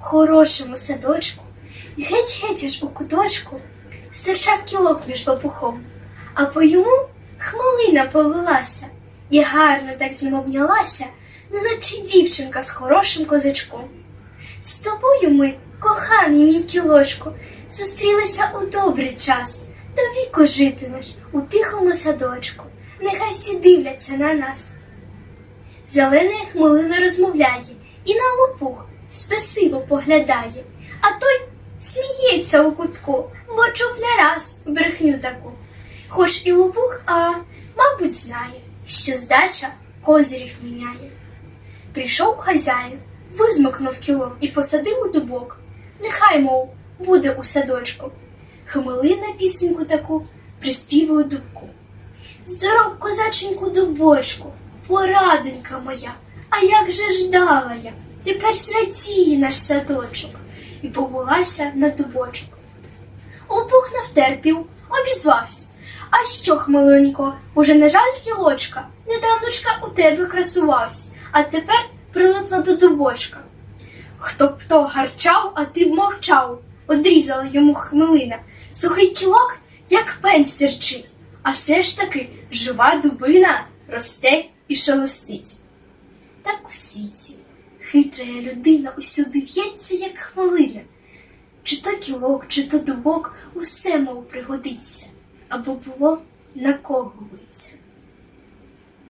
хорошому садочку, геть-геть аж у куточку стирчав кілок між лопухом, а по йому хмелина повелася і гарно так з ним обнялася, неначе дівчинка з хорошим козачком. З тобою ми, коханий мій кілочку, зустрілися у добрий час. До віку житимеш у тихому садочку. Нехай всі дивляться на нас. Зелена хмелина розмовляє і на лопух спесиво поглядає, а той сміється у кутку, бо чув не раз брехню таку. Хоч і лопух, а мабуть, знає, що здача козирів міняє. Прийшов хазяїн, визмикнув кілок і посадив у дубок. Нехай, мов, буде у садочку. Хмелина пісеньку таку приспівує дубку. Здоров, козаченьку дубочку, пораденька моя, а як же ждала я, тепер зрадіє наш садочок, і повелася на дубочок. Лопух не втерпів, обізвався. А що, хмеленько, уже не жаль кілочка? Недавночка у тебе красувався, а тепер прилипла до дубочка. Хто б то гарчав, а ти б мовчав, одрізала йому хмелина. Сухий кілок, як пень стерчить, а все ж таки жива дубина росте і шелестить. Так у світі хитра людина усюди в'ється, як хвилина. Чи то кілок, чи то дубок, усе мов пригодиться, або було на кого биться.